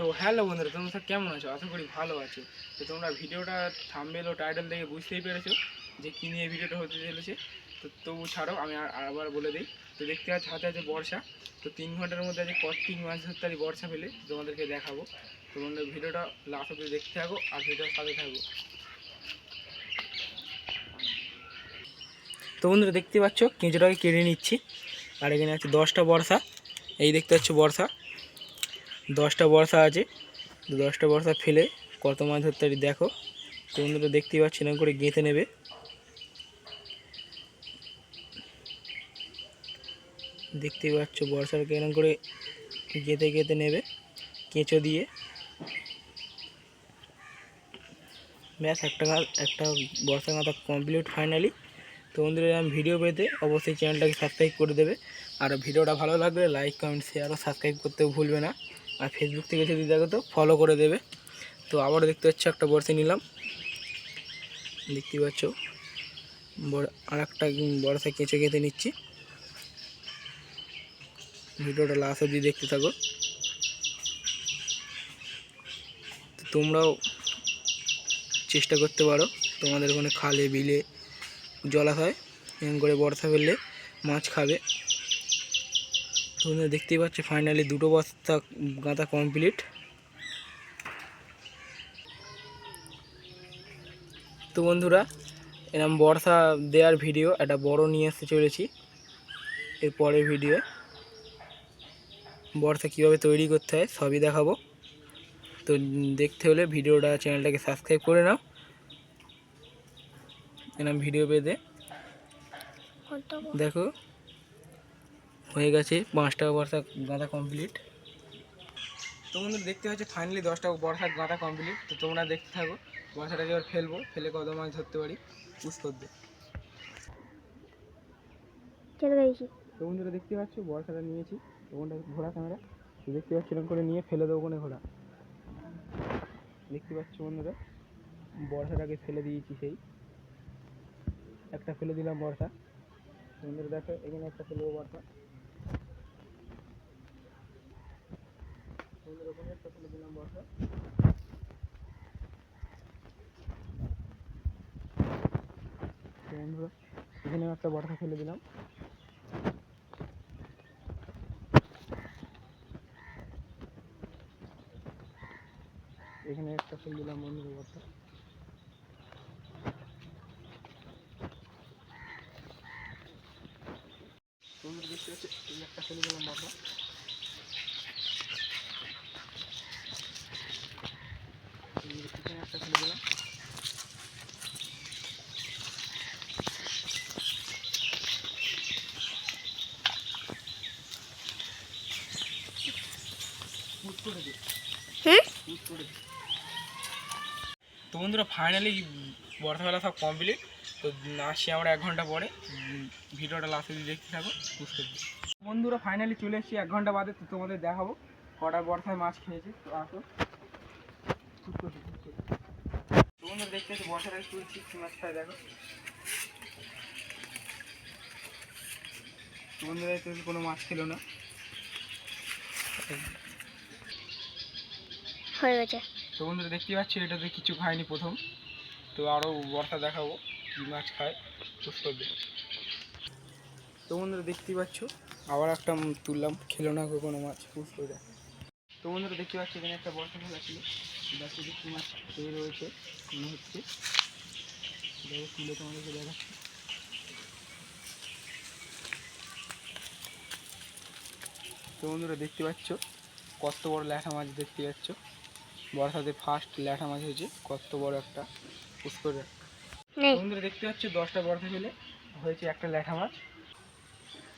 তো হ্যালো বন্ধুরা, তোমরা সব কেমন আছো? আশা করি ভালো আছো। তো তোমরা ভিডিওটা থাম্বেল ও টাইটেল দেখে বুঝতেই পেরেছ যে কী নিয়ে ভিডিওটা হতে চলেছে। তো তবু ছাড়ো, আমি আবার বলে দিই। তো দেখতে পাচ্ছ, হাতে আছে বর্ষা। তো তিন ঘণ্টার মধ্যে আছে কর্তিক মাছ ধরতে পারি বর্ষা ফেলে তোমাদেরকে দেখাবো। তো বন্ধুরা, ভিডিওটা লাস্ট অব্দি দেখতে থাকো আর ভিডিওর সাথে থাকো। তো বন্ধুরা, দেখতে পাচ্ছ, কেঁচোটাকে কেড়ে নিচ্ছি। আর এখানে আছে দশটা বর্ষা। এই দেখতে পাচ্ছ বর্ষা। দশটা বর্ষা আছে দশটা বর্ষা ফেলে কত মাছ ধরতে পারি দেখো। বন্ধুরা দেখতেই পাচ্ছি, এরকম করে গেঁথে নেবে। দেখতেই পাচ্ছ বর্ষাকে এরকম করে গেঁথে গেঁথে নেবে, কেঁচো দিয়ে। ব্যাস, একটা একটা বর্ষা গাঁথা কমপ্লিট ফাইনালি তো বন্ধুরা, এরকম ভিডিও পেতে অবশ্যই চ্যানেলটাকে সাবস্ক্রাইব করে দেবে। আর ভিডিওটা ভালো লাগলে লাইক কমেন্ট শেয়ার ও সাবস্ক্রাইব করতেও ভুলবে না। আর ফেসবুক থেকে যদি দেখো তো ফলো করে দেবে। তো আবার দেখতে পাচ্ছ একটা বর্ষে নিলাম। দেখতে পাচ্ছ, বড় আর একটা বর্ষা কেঁচে কেঁচে নিচ্ছি। ভিডিওটা লাস্ট অবধি দেখতে থাকো। তোমরাও চেষ্টা করতে পারো, তোমাদের ওখানে খালে, বিলে, জলাশয়, এরকম করে বর্ষা ফেললে মাছ খাবে। তোমরা দেখতেই পাচ্ছ ফাইনালি দুটো বস্তা গাঁথা কমপ্লিট তো বন্ধুরা এরকম বর্ষা দেওয়ার ভিডিও একটা বড় নিয়ে আসতে চলেছি এর পরের ভিডিও বর্ষা কীভাবে তৈরি করতে হয় সবই দেখাবো। তো দেখতে হলে ভিডিওটা চ্যানেলটাকে সাবস্ক্রাইব করে নাও। এরকম ভিডিও পেতে। দেখো হয়ে গেছে পাঁচটা বর্ষা গাঁদা কমপ্লিট তো বন্ধুরা দেখতে হচ্ছে ফাইনালি দশটা বর্ষা গাঁদা কমপ্লিট তো তোমরা দেখতে থাকো বর্ষাটাকে এবার ফেলব ফেলে কত মাছ ধরতে পারি পুষ করবে তো বন্ধুরা দেখতে পাচ্ছ বর্ষাটা নিয়েছি। ওখানটা ঘোড়া ক্যামেরা তো দেখতে পাচ্ছি এরকম করে নিয়ে ফেলে দেবো ওখানে ঘোড়া। দেখতে পাচ্ছ বন্ধুরা বর্ষাটাকে ফেলে দিয়েছি সেই। একটা ফেলে দিলাম বর্ষা। বন্ধুরা দেখো এখানে একটা ফেলব বর্ষা বন্ধুরা ওখানে একটা বন্ধুরা এখানেও একটা বর্ষা ফেলে দিলাম। এখানে একটা ফুল দিলাম বন্ধুদের বর্ষা বন্ধুরা দেখতে এই একটা ফেলে দিলাম বর্ষা এখানে একটা ফেলে দিলাম। তো বন্ধুরা ফাইনালি বর্ষাবেলা সব কমপ্লিট তো আসছি আমরা এক ঘণ্টা পরে। ভিডিওটা লাস্টে দিয়ে দেখতে থাকো বুঝতে বন্ধুরা ফাইনালি চলে এসেছি এক ঘণ্টা বাদে। তো তোমাদের দেখাবো কটা বর্ষায় মাছ খেয়েছে। তো আসো বন্ধুরা দেখতে পাচ্ছি বর্ষাটা তুলছি মাছ খায় দেখো। বন্ধুরা তো কোনো মাছ ছিল না। হয়ে গেছে। তো বন্ধুরা দেখতে পাচ্ছি এটাতে কিছু খায়নি প্রথম। তো আরও বর্ষা দেখাবো কী মাছ খায় করবে তো বন্ধুরা দেখতেই পাচ্ছ আবার একটা তুললাম খেলো না কোনো মাছ পুষ করে তো বন্ধুরা দেখতে পাচ্ছি এখানে একটা বর্ষা খেলা ছিল। দেখতে দেখতে মাছ খেয়ে রয়েছে মনে হচ্ছে। দেখো তুলে তোমাদেরকে দেখাচ্ছি। তো বন্ধুরা দেখতে পাচ্ছ কত বড় ল্যাঠা মাছ দেখতে পাচ্ছ। বর্ষাতে ফার্স্ট ল্যাঠা মাছ হয়েছে কত বড় একটা পুষ্কর বন্ধুরা দেখতে পাচ্ছ দশটা বর্ষা ফেলে হয়েছে একটা ল্যাঠা মাছ।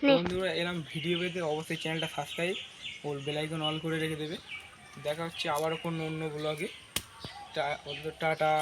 বন্ধুরা এরকম ভিডিও পেতে অবশ্যই চ্যানেলটা সাবস্ক্রাইব ও বেলাইকন অল করে রেখে দেবে। দেখা হচ্ছে আবারও কোনো অন্য ব্লগে টা টাটা।